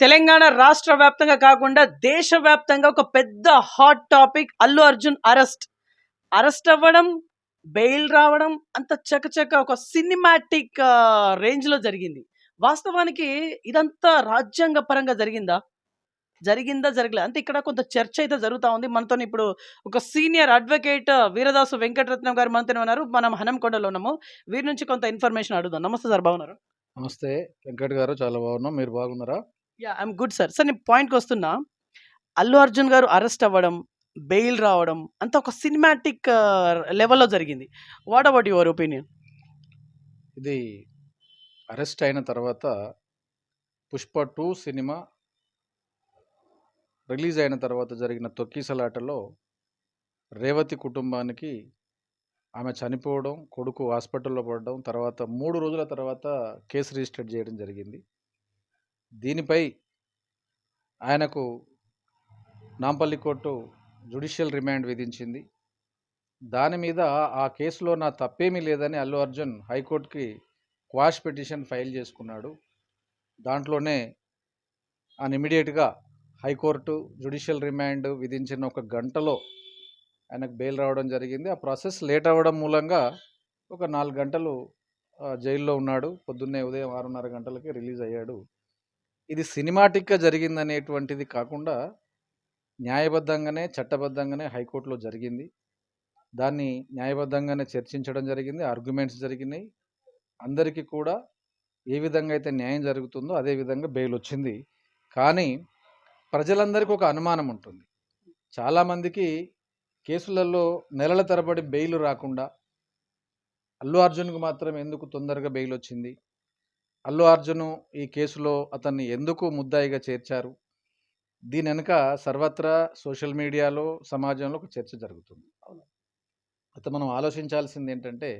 తెలంగాణ రాష్ట్ర వ్యాప్తంగా కాకుండా దేశవ్యాప్తంగా ఒక పెద్ద hot topic Allu Arjun arrest. Arrest అవ్వడం బెయిల్ రావడం అంత చకచక ఒక సినిమాటిక్ రేంజ్లో జరిగింది. వాస్తవానికి ఇదంతా రాజ్యాంగ పరంగా జరిగిందా? జరిగిందా? జరగలేదు అంటే ఇక్కడ కొంత చర్చ అయితే జరుగుతా ఉంది. మనతో ఇప్పుడు ఒక సీనియర్ అడ్వకేట్ వీరదాసు వెంకటరత్నం గారు మనతో ఉన్నారు. మనం హనంకొండలో ఉన్నాము. వీరి నుంచి కొంత ఇన్ఫర్మేషన్ అడుగుదాం. నమస్తే సార్ బాగున్నారు? నమస్తే. వెంకట్ గారు చాలా బాగున్నాం. మీరు బాగున్నారా? Yeah I'm good sir sir నేను పాయింట్కి వస్తున్నా. అల్లు అర్జున్ గారు అరెస్ట్ అవ్వడం బెయిల్ రావడం అంత ఒక సినిమాటిక్ లెవెల్లో uh, జరిగింది. వాట్ అబౌట్ యువర్ ఒపీనియన్ ఇది అరెస్ట్ అయిన తర్వాత పుష్ప టూ సినిమా రిలీజ్ అయిన తర్వాత జరిగిన తొక్కిసలాటలో రేవతి కుటుంబానికి ఆమె చనిపోవడం కొడుకు హాస్పిటల్లో పడడం తర్వాత మూడు రోజుల తర్వాత కేసు రిజిస్టర్ చేయడం జరిగింది. దీనిపై ఆయనకు నాంపల్లి కోర్టు జుడిషియల్ రిమాండ్ విధించింది. దాని మీద ఆ కేసులో నా తప్పేమీ లేదని అల్లు అర్జున్ హైకోర్టుకి క్వాష్ పిటిషన్ ఫైల్ చేసుకున్నాడు. దాంట్లోనే ఆయన ఇమీడియట్గా హైకోర్టు జుడిషియల్ రిమాండ్ విధించిన ఒక గంటలో ఆయనకు బెయిల్ రావడం జరిగింది. ఆ ప్రాసెస్ లేట్ అవ్వడం మూలంగా ఒక నాలుగు గంటలు జైల్లో ఉన్నాడు. పొద్దున్నే ఉదయం ఆరున్నర గంటలకి రిలీజ్ అయ్యాడు ఇది సినిమాటిక్గా జరిగిందనేటువంటిది కాకుండా న్యాయబద్ధంగానే చట్టబద్ధంగానే హైకోర్టులో జరిగింది. దాన్ని న్యాయబద్ధంగానే చర్చించడం జరిగింది. ఆర్గ్యుమెంట్స్ జరిగినాయి. అందరికీ కూడా ఏ విధంగా అయితే న్యాయం జరుగుతుందో అదే విధంగా బెయిల్ వచ్చింది. కానీ ప్రజలందరికీ ఒక అనుమానం ఉంటుంది. చాలామందికి కేసులలో నెలల తరబడి బెయిల్ రాకుండా అల్లు అర్జున్కు మాత్రం ఎందుకు తొందరగా బెయిల్ వచ్చింది? అల్లు అర్జున్ ఈ కేసులో అతన్ని ఎందుకు ముద్దాయిగా చేర్చారు? దీని వెనుక సర్వత్రా సోషల్ మీడియాలో సమాజంలో ఒక చర్చ జరుగుతుంది. అయితే మనం ఆలోచించాల్సింది ఏంటంటే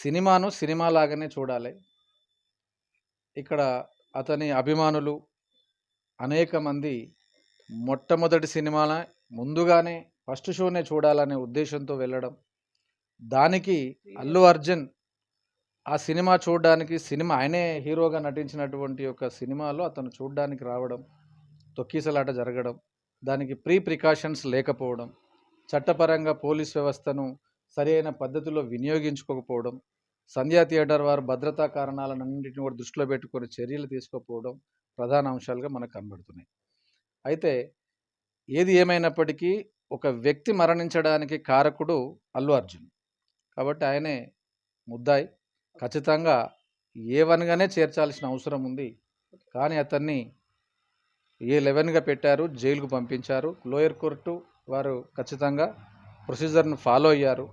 సినిమాను సినిమా లాగానే చూడాలి. ఇక్కడ అతని అభిమానులు అనేక మంది మొట్టమొదటి సినిమాల ముందుగానే ఫస్ట్ షోనే చూడాలనే ఉద్దేశంతో వెళ్ళడం దానికి అల్లు అర్జున్ ఆ సినిమా చూడడానికి సినిమా ఆయనే హీరోగా నటించినటువంటి ఒక సినిమాలో అతను చూడడానికి రావడం తొక్కీసలాట జరగడం దానికి ప్రీ ప్రికాషన్స్ లేకపోవడం చట్టపరంగా పోలీస్ వ్యవస్థను సరైన పద్ధతిలో వినియోగించుకోకపోవడం సంధ్యా థియేటర్ వారు భద్రతా కారణాలన్నింటిని కూడా దృష్టిలో పెట్టుకొని చర్యలు తీసుకోకపోవడం ప్రధాన అంశాలుగా మనకు కనబడుతున్నాయి. అయితే ఏది ఏమైనప్పటికీ ఒక వ్యక్తి మరణించడానికి కారకుడు అల్లు అర్జున్. కాబట్టి ఆయనే ముద్దాయి. ఖచ్చితంగా ఏ వన్గానే చేర్చాల్సిన అవసరం ఉంది. కానీ అతన్ని ఏ లెవెన్గా పెట్టారు జైలుకు పంపించారు. లోయర్ కోర్టు వారు ఖచ్చితంగా ప్రొసీజర్ను ఫాలో అయ్యారు.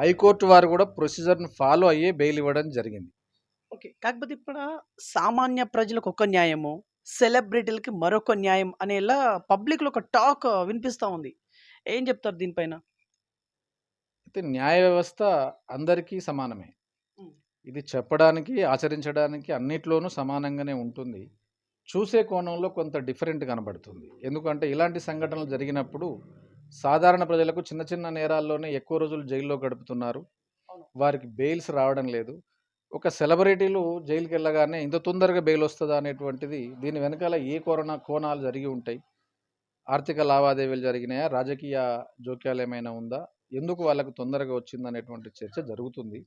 హైకోర్టు వారు కూడా ప్రొసీజర్ను ఫాలో అయ్యే బెయిల్ ఇవ్వడం జరిగింది. ఓకే. కాకపోతే ఇప్పుడు సామాన్య ప్రజలకు ఒక న్యాయము సెలబ్రిటీలకి మరొక న్యాయం అనేలా పబ్లిక్లో ఒక టాక్ వినిపిస్తూ ఉంది. ఏం చెప్తారు దీనిపైన? అయితే న్యాయ వ్యవస్థ అందరికీ సమానమే. ఇది చెప్పడానికి ఆచరించడానికి అన్నిట్లోనూ సమానంగానే ఉంటుంది. చూసే కోణంలో కొంత డిఫరెంట్ కనబడుతుంది. ఎందుకంటే ఇలాంటి సంఘటనలు జరిగినప్పుడు సాధారణ ప్రజలకు చిన్న చిన్న నేరాల్లోనే ఎక్కువ రోజులు జైల్లో గడుపుతున్నారు. వారికి బెయిల్స్ రావడం లేదు. ఒక సెలబ్రిటీలు జైలుకి వెళ్ళగానే ఇంత తొందరగా బెయిల్ వస్తుందా అనేటువంటిది దీని వెనకాల ఏ కోరణ కోణాలు జరిగి ఉంటాయి? ఆర్థిక లావాదేవీలు జరిగినాయా? రాజకీయ జోక్యాలు ఏమైనా ఉందా? ఎందుకు వాళ్ళకు తొందరగా వచ్చింది అనేటువంటి చర్చ జరుగుతుంది.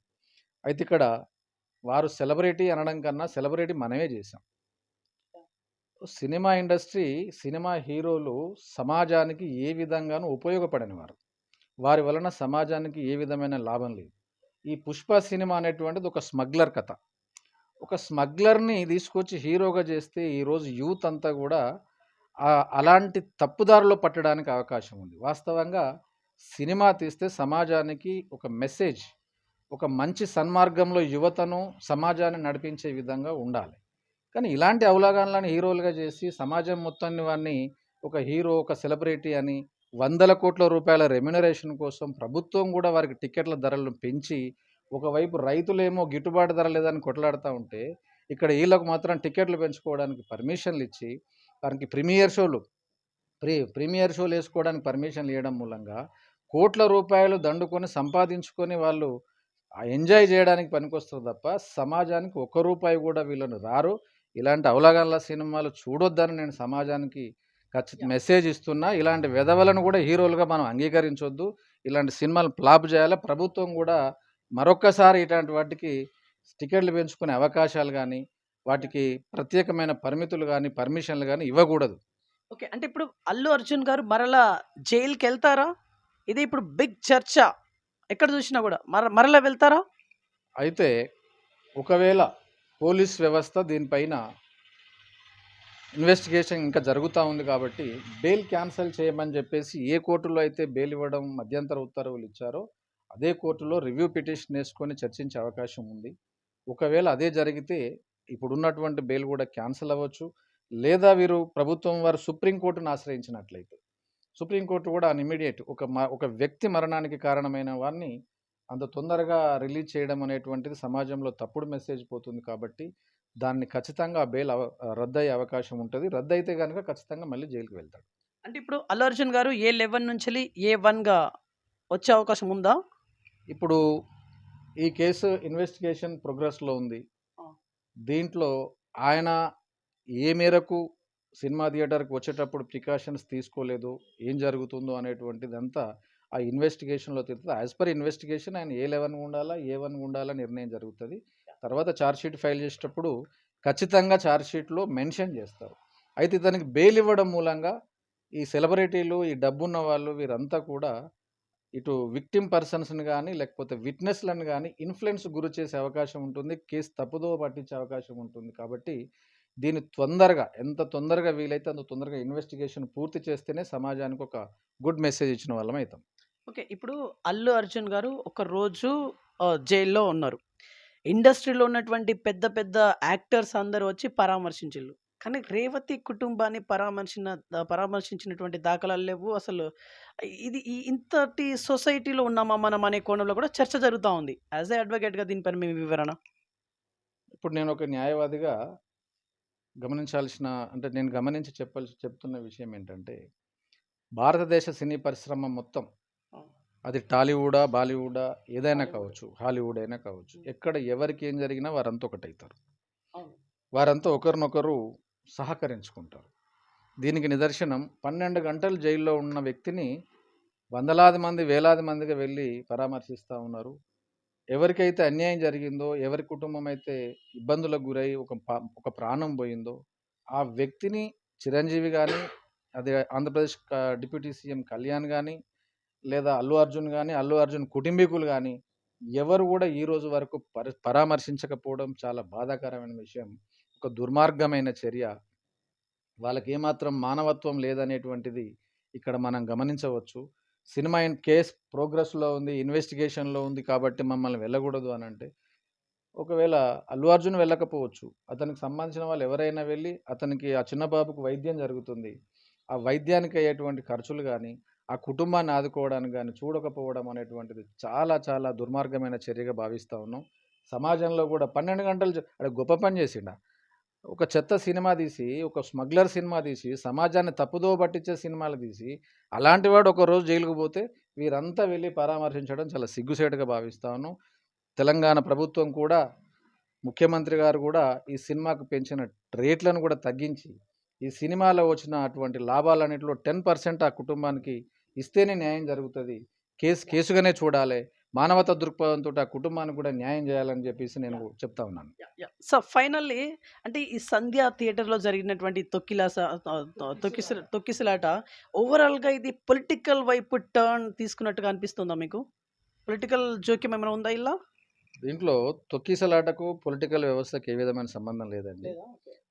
అయితే ఇక్కడ వారు సెలబ్రిటీ అనడం కన్నా సెలబ్రిటీ మనమే చేసాం సినిమా ఇండస్ట్రీ సినిమా హీరోలు సమాజానికి ఏ విధంగానూ ఉపయోగపడని వారు. వారి వలన సమాజానికి ఏ విధమైన లాభం లేదు. ఈ పుష్ప సినిమా అనేటువంటిది ఒక స్మగ్లర్ కథ. ఒక స్మగ్లర్ని తీసుకొచ్చి హీరోగా చేస్తే ఈరోజు యూత్ అంతా కూడా అలాంటి తప్పుదారిలో పట్టడానికి అవకాశం ఉంది. వాస్తవంగా సినిమా తీస్తే సమాజానికి ఒక మెసేజ్ ఒక మంచి సన్మార్గంలో యువతను సమాజాన్ని నడిపించే విధంగా ఉండాలి. కానీ ఇలాంటి అవలాగాలను హీరోలుగా చేసి సమాజం మొత్తాన్ని వారిని ఒక హీరో ఒక సెలబ్రిటీ అని వందల కోట్ల రూపాయల రెమ్యునరేషన్ కోసం ప్రభుత్వం కూడా వారికి టికెట్ల ధరలను పెంచి ఒకవైపు రైతులేమో గిట్టుబాటు ధర లేదని కొట్లాడుతూ ఉంటే ఇక్కడ వీళ్ళకు మాత్రం టికెట్లు పెంచుకోవడానికి పర్మిషన్లు ఇచ్చి వారికి ప్రీమియర్ షోలు ప్రీ ప్రీమియర్ షోలు వేసుకోవడానికి పర్మిషన్లు ఇవ్వడం మూలంగా కోట్ల రూపాయలు దండుకొని సంపాదించుకొని వాళ్ళు ఎంజాయ్ చేయడానికి పనికొస్తారు తప్ప సమాజానికి ఒక్క రూపాయి కూడా వీళ్ళను రారు ఇలాంటి అవలగాళ్ళ సినిమాలు చూడొద్దని నేను సమాజానికి ఖచ్చిత యాహ్! మెసేజ్ ఇస్తున్నా. ఇలాంటి వెధవలను కూడా హీరోలుగా మనం అంగీకరించొద్దు. ఇలాంటి సినిమాలు ఫ్లాప్ చేయాలి. ప్రభుత్వం కూడా మరొక్కసారి ఇట్లాంటి వాటికి టికెట్లు పెంచుకునే అవకాశాలు యాహ్! వాటికి ప్రత్యేకమైన పరిమితులు గానీ, పర్మిషన్‌లు గానీ ఇవ్వకూడదు. ఓకే. అంటే ఇప్పుడు 'అల్లు అర్జున్' గారు మరలా జైలుకెళ్తారా? ఇది ఇప్పుడు బిగ్ చర్చ. ఎక్కడ చూసినా కూడా మర మరలా వెళ్తారా? అయితే ఒకవేళ పోలీస్ వ్యవస్థ దీనిపైన ఇన్వెస్టిగేషన్ ఇంకా జరుగుతూ ఉంది కాబట్టి, బెయిల్ క్యాన్సిల్ చేయమని చెప్పేసి ఏ కోర్టులో అయితే బెయిల్ ఇవ్వడం మధ్యంతర ఉత్తర్వులు ఇచ్చారో, అదే కోర్టులో రివ్యూ పిటిషన్ వేసుకొని చర్చించే అవకాశం ఉంది. ఒకవేళ అదే జరిగితే ఇప్పుడున్నటువంటి బెయిల్ కూడా క్యాన్సిల్ అవ్వచ్చు. లేదా వీరు ప్రభుత్వం వారు సుప్రీం కోర్టును ఆశ్రయించినట్లయితే, సుప్రీం కోర్ట్ కూడా అన్ ఇమ్మీడియేట్ ఒక మ ఒక వ్యక్తి మరణానికి కారణమైన వారిని అంత తొందరగా రిలీజ్ చేయడం అనేటువంటిది సమాజంలో తప్పుడు మెసేజ్ పోతుంది కాబట్టి, దాన్ని ఖచ్చితంగా బెయిల్ అవ రద్దయ్యే అవకాశం ఉంటది. రద్దయితే గనుక ఖచ్చితంగా మళ్ళీ జైలుకి వెళ్తాడు. అంటే ఇప్పుడు 'అల్లు అర్జున్' గారు ఏ 11 నుంచెల్లి ఏ 1గా వచ్చే అవకాశం ఉందా? ఇప్పుడు ఈ కేసు ఇన్వెస్టిగేషన్ ప్రోగ్రెస్‌లో ఉంది. దీంట్లో ఆయన ఏ మేరకు సినిమా థియేటర్‌కి వచ్చేటప్పుడు ప్రికాషన్స్ తీసుకోలేదు, ఏం జరుగుతుందో అనేటువంటిదంతా ఆ ఇన్వెస్టిగేషన్‌లో తేలుతది. యాస్ పర్ ఇన్వెస్టిగేషన్ ఆయన ఏ 11 ఉండాలా, ఏ వన్ ఉండాలా నిర్ణయం జరుగుతుంది తర్వాత ఛార్జ్షీట్ ఫైల్ చేసేటప్పుడు ఖచ్చితంగా ఛార్జ్షీట్లో మెన్షన్ చేస్తారు. అయితే ఇతనికి బెయిల్ ఇవ్వడం మూలంగా ఈ సెలబ్రిటీలు, ఈ డబ్బున్న వాళ్ళు వీరంతా కూడా ఇటు విక్టిమ్ పర్సన్స్‌ని కానీ లేకపోతే విట్నెస్‌లను కానీ ఇన్‌ఫ్లుయెన్స్ గురి చేసే అవకాశం ఉంటుంది. కేసు తప్పుదో పట్టించే అవకాశం ఉంటుంది. కాబట్టి దీన్ని తొందరగా ఎంత తొందరగా వీలైతే అంత తొందరగా ఇన్వెస్టిగేషన్ పూర్తి చేస్తేనే సమాజానికి ఒక గుడ్ మెసేజ్ ఇచ్చిన వాళ్ళం అయితాం. ఓకే. ఇప్పుడు 'అల్లు అర్జున్' గారు ఒక రోజు జైల్‌లో ఉన్నారు. ఇండస్ట్రీలో ఉన్నటువంటి పెద్ద పెద్ద యాక్టర్స్ అందరూ వచ్చి పరామర్శించిల్లు. కానీ రేవతి కుటుంబాన్ని పరామర్శిన పరామర్శించినటువంటి దాఖలాలు లేవు. అసలు ఇది ఈ ఇంతటి సొసైటీలో ఉన్నామా మనం అనే కోణంలో కూడా చర్చ జరుగుతా ఉంది. యాస్ ఎ అడ్వొకేట్‌గా దీనిపైన మీ వివరణ? ఇప్పుడు నేను ఒక న్యాయవాదిగా గమనించాల్సిన అంటే నేను గమనించి చెప్పాల్సి చెప్తున్న విషయం ఏంటంటే, భారతదేశ సినీ పరిశ్రమ మొత్తం! అది టాలీవుడా, బాలీవుడా ఏదైనా. కావచ్చు. హాలీవుడ్ అయినా కావచ్చు. ఎక్కడ ఎవరికి ఏం జరిగినా వారంతా ఒకటైతారు. అవును. వారంతా ఒకరినొకరు సహకరించుకుంటారు. దీనికి నిదర్శనం 12 గంటలు జైల్లో ఉన్న వ్యక్తిని వందలాది మంది, వేలాది మందిగా వెళ్ళి పరామర్శిస్తా ఉన్నారు. ఎవరికైతే అన్యాయం జరిగిందో, ఎవరి కుటుంబం అయితే ఇబ్బందులకు గురై ఒక పా ఒక ప్రాణం పోయిందో, ఆ వ్యక్తిని చిరంజీవి కానీ అదే ఆంధ్రప్రదేశ్ క డిప్యూటీ సీఎం కళ్యాణ్ కానీ లేదా అల్లు అర్జున్ కానీ అల్లు అర్జున్ కుటుంబీకులు కానీ ఎవరు కూడా ఈ రోజు వరకు పరి పరామర్శించకపోవడం చాలా బాధాకరమైన విషయం. ఒక దుర్మార్గమైన చర్య. వాళ్ళకి ఏమాత్రం మానవత్వం లేదనేటువంటిది ఇక్కడ మనం గమనించవచ్చు. సినిమా కేస్ ప్రోగ్రెస్‌లో ఉంది. ఇన్వెస్టిగేషన్‌లో ఉంది కాబట్టి మమ్మల్ని వెళ్ళకూడదు అని అంటే ఒకవేళ అల్లు అర్జున్ వెళ్ళకపోవచ్చు. అతనికి సంబంధించిన వాళ్ళు ఎవరైనా వెళ్ళి అతనికి ఆ చిన్న బాబుకు వైద్యం జరుగుతుంది. ఆ వైద్యానికి అయ్యేటువంటి ఖర్చులు కానీ ఆ కుటుంబాన్ని ఆదుకోవడానికి కానీ చూడకపోవడం అనేటువంటిది చాలా చాలా దుర్మార్గమైన చర్యగా భావిస్తా ఉన్నాం. సమాజంలో కూడా 12 గంటలు జ గొప్ప పని చేసిండా? ఒక చెత్త సినిమా తీసి, ఒక స్మగ్లర్ సినిమా తీసి, సమాజాన్ని తప్పుదో పట్టించే సినిమాలు తీసి, అలాంటి వాడు ఒకరోజు జైలుకు పోతే వీరంతా వెళ్ళి పరామర్శించడం చాలా సిగ్గుసేటుగా భావిస్తాను తెలంగాణ ప్రభుత్వం కూడా, ముఖ్యమంత్రి గారు కూడా ఈ సినిమాకు పెంచిన రేట్లను కూడా తగ్గించి, ఈ సినిమాలో వచ్చిన అటువంటి లాభాలన్నింటిలో టెన్ పర్సెంట్ ఆ కుటుంబానికి ఇస్తేనే న్యాయం జరుగుతుంది. కేసు కేసుగానే చూడాలి. మానవతా దృక్పథంతోటి ఆ కుటుంబానికి కూడా న్యాయం చేయాలని చెప్పేసి నేను! చెప్తా ఉన్నాను. సో, ఫైనల్లీ అంటే ఈ 'సంధ్య' థియేటర్‌లో జరిగినటువంటి తొక్కిలాస ఆహ్, తొక్కిసల తొక్కిసలాట ఓవరాల్‌గా ఇది పొలిటికల్ వైపు టర్న్ తీసుకున్నట్టుగా అనిపిస్తుందా మీకు? పొలిటికల్ జోక్యం ఏమైనా ఉందా ఇలా? దీంట్లో తొక్కిసలాటకు, పొలిటికల్ వ్యవస్థకి ఏ విధమైన సంబంధం లేదండి.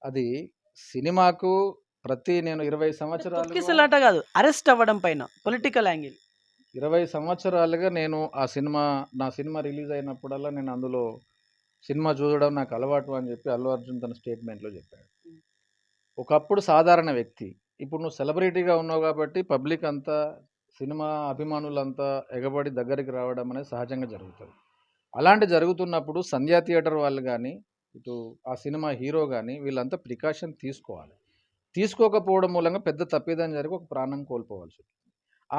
అది సినిమాకు ప్రతి నేను 20 అంటే సంవత్సరాలుగా తొక్కిసలాట కాదు. అరెస్ట్ అవ్వడం పైన పొలిటికల్ యాంగిల్. 20 సంవత్సరాలుగా నేను ఆ సినిమా నా సినిమా రిలీజ్ అయినప్పుడల్లా నేను అందులో సినిమా చూడడం నాకు అలవాటు అని చెప్పి అల్లు అర్జున్ తన స్టేట్మెంట్‌లో చెప్పాడు. ఒకప్పుడు సాధారణ వ్యక్తి. ఇప్పుడు నువ్వు సెలబ్రిటీగా ఉన్నావు కాబట్టి పబ్లిక్ అంతా, సినిమా అభిమానులంతా ఎగబడి దగ్గరికి రావడం అనేది సహజంగా జరుగుతది. అలాంటి జరుగుతున్నప్పుడు 'సంధ్య' థియేటర్ వాళ్ళు గానీ, ఇటు ఆ సినిమా హీరో గానీ వీళ్ళంతా ప్రికాషన్ తీసుకోవాలి. తీసుకోకపోవడం మూలంగా పెద్ద తప్పిదం జరిగి ఒక ప్రాణం కోల్పోవాల్సొచ్చింది.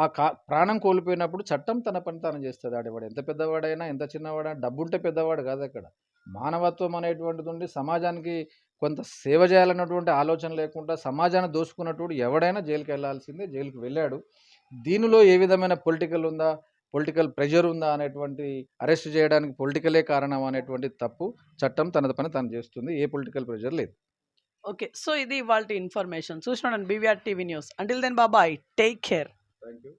ఆ కా ప్రాణం కోల్పోయినప్పుడు చట్టం తన పని తాను చేస్తుంది ఆడేవాడు. ఎంత పెద్దవాడైనా, ఎంత చిన్నవాడైనా డబ్బుంటే పెద్దవాడు కాదు అక్కడ. మానవత్వం అనేటువంటిది ఉండి సమాజానికి కొంత సేవ చేయాలన్నటువంటి ఆలోచన లేకుండా సమాజాన్ని దోసుకున్నటువంటి ఎవడైనా జైలుకి వెళ్ళాల్సిందే జైలుకి వెళ్ళాడు. దీనిలో ఏ విధమైన పొలిటికల్ ఉందా పొలిటికల్ ప్రెషర్ ఉందా అనేటువంటి అరెస్ట్ చేయడానికి పొలిటికలే కారణం అనేటువంటి తప్పు చట్టం తనది పని తను చేస్తుంది. ఏ పొలిటికల్ ప్రెషర్ లేదు. ఓకే. సో ఇది వాళ్ళ ఇన్ఫర్మేషన్. చూసినాడు B V R TV news. Until then బాబాయ్ టేక్ కేర్ థ్యాంక్ యూ